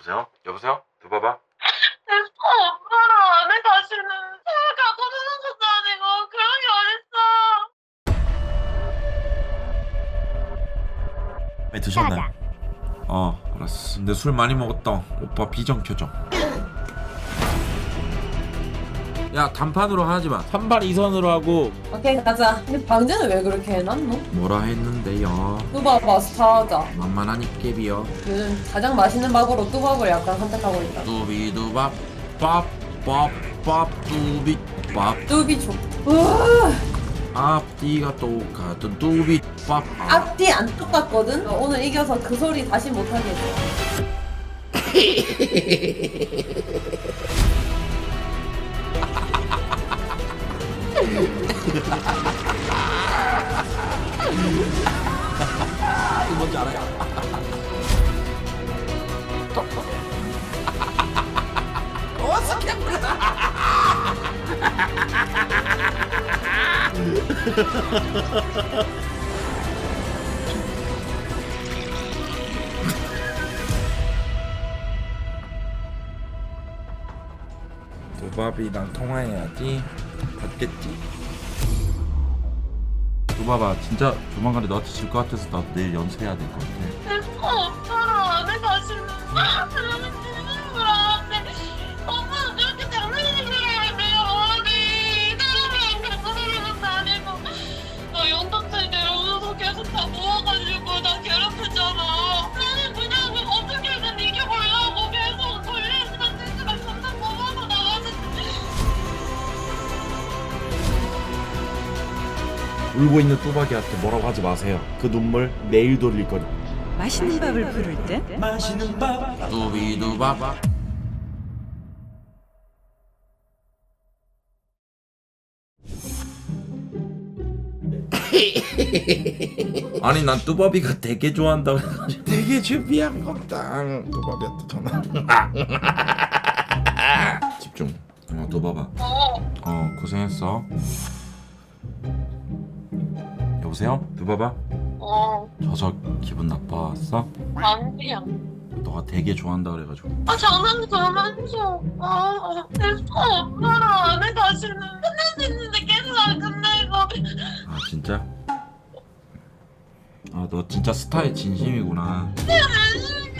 여보세요? 여보세요? 누봐봐. 오빠랑 내 다시는 서울 갖고 노는 것도 아니고 그런 게 어딨어 왜 드셨나요? 어 알았어. 근데 술 많이 먹었다. 오빠 비정 켜줘. 야 단판으로 하지 마. 3판 2선으로 하고 오케이 가자 근데 방제는 왜 그렇게 해놨노? 뭐라 했는데요. 뚜밥 스타하자 만만한 입개비요. 요즘 가장 맛있는 밥으로 뚜밥을 약간 선택하고 있다 뚜비두밥 밥밥밥 뚜비밥 뚜비 좋 으아, 앞뒤가 똑같은 뚜비밥 앞뒤 안 똑같거든? 오늘 이겨서 그 소리 다시 못하게 해줘 뭔지 알아요? 도밥이랑 통화해야지 받겠지 도밥아 진짜 조만간에 너한테 질 것 같아서 나도 내일 연습해야 될 것 같아 울고 있는 뚜벅이한테 뭐라고 하지 마세요. 그 눈물 내일 돌릴 거니 맛있는 밥을 부를 때? 뚜비두밥. 아니 난 뚜바비가 되게 좋아한다고 해가지고. 되게 준비한 거다 뚜바비한테 전화 집중. 어 뚜바바 어어 고생했어 여보세요? 뚜바바 어, 저저 기분 나빠왔어? 아니야. 너가 되게 좋아한다 그래가지고. 아 장난쳐 장난쳐 아 됐어 오빠랑 내 다시는 끝낼 수 있는데 계속 안 끝내고. 아 진짜? 아 너 진짜 스타의 진심이구나. 게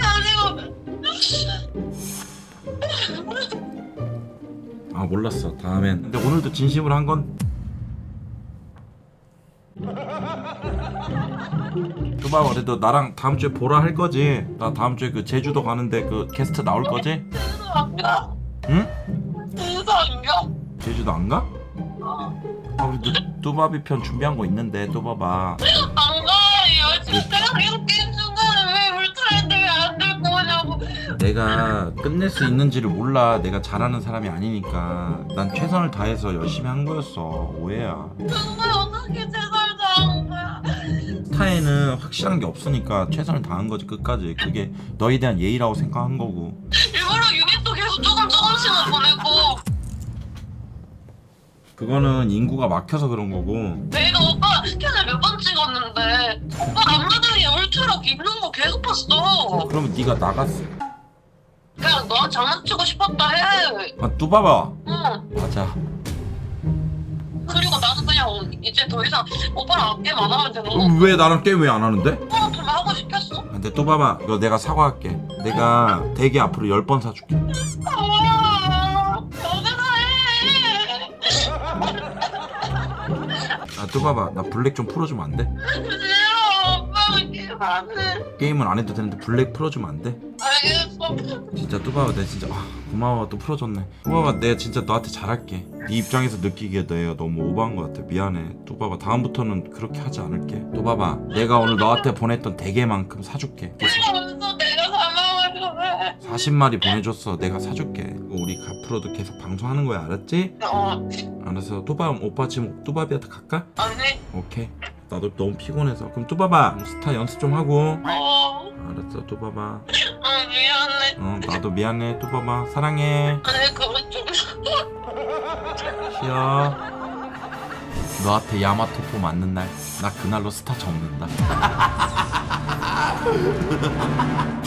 아니고. 아 몰랐어. 다음엔. 근데 오늘도 진심으로 한건 그봐 그래도 나랑 다음 주에 보라 할 거지 나 다음 주에 그 제주도 가는데 그 게스트 나올 거지? 계속 안 가. 응? 계속 안 가. 제주도 안 가? 어, 아 우리 뚜- 뚜바비 편 준비한 거 있는데 뚜바바 안 가요. 지금 내가 계속 게임 중간에 왜 울트라인데 왜안 들고 오냐고. 내가 끝낼 수 있는지를 몰라 내가 잘하는 사람이 아니니까 난 최선을 다해서 열심히 한 거였어 오해야 정말 어떻게 거야. 스타에는 확실한 게 없으니까 최선을 다한 거지 끝까지. 그게 너에 대한 예의라고 생각한 거고. 일부러 유닛도 계속 조금 조금씩만 보내고. 그거는 인구가 막혀서 그런 거고. 내가 오빠 스캔을 몇 번 찍었는데. 오빠 남자들이 울트라 입는 거 계속 봤어. 그러면 네가 나갔어. 그냥 너랑 장난치고 싶었다 해. 아 뚜바바 응. 맞아 그리고 나는 그냥 이제 더 이상 오빠랑 게임 안 하면 되는 거. 왜 나랑 게임 왜 안 하는데? 오빠랑 좀 하고 싶겠어. 근데 뚜바바 이거 내가 사과할게 내가 대게 앞으로 10번 사줄게 아, 여기서 해. 아 뚜바바 나 블랙 좀 풀어주면 안 돼? 싫어. 오빠랑 게임 안 해. 게임은 안 해도 되는데 블랙 풀어주면 안 돼? 알겠어. 진짜 뚜바바 내가 진짜 아, 고마워. 또 풀어줬네. 뚜바바 내가 진짜 너한테 잘할게. 네 입장에서 느끼기에 내가 너무 오버한 것 같아. 미안해. 뚜바바 다음부터는 그렇게 하지 않을게. 뚜바바 내가 오늘 너한테 보냈던 대게만큼 사줄게. 내가 사망을 해. 40마리 보내줬어. 내가 사줄게. 우리 앞으로도 계속 방송하는 거야. 알았지? 어, 알았어. 뚜바 오빠 지금 뚜바비한테 갈까? 아니. 오케이. 나도 너무 피곤해서. 그럼 뚜바바 스타 연습 좀 하고. 어, 알았어. 뚜바바 아 미안해. 어 나도 미안해 뚜바바 사랑해 아니 그거 좀. 쉬어. 너한테 야마토포 맞는 날, 나 그날로 스타 접는다.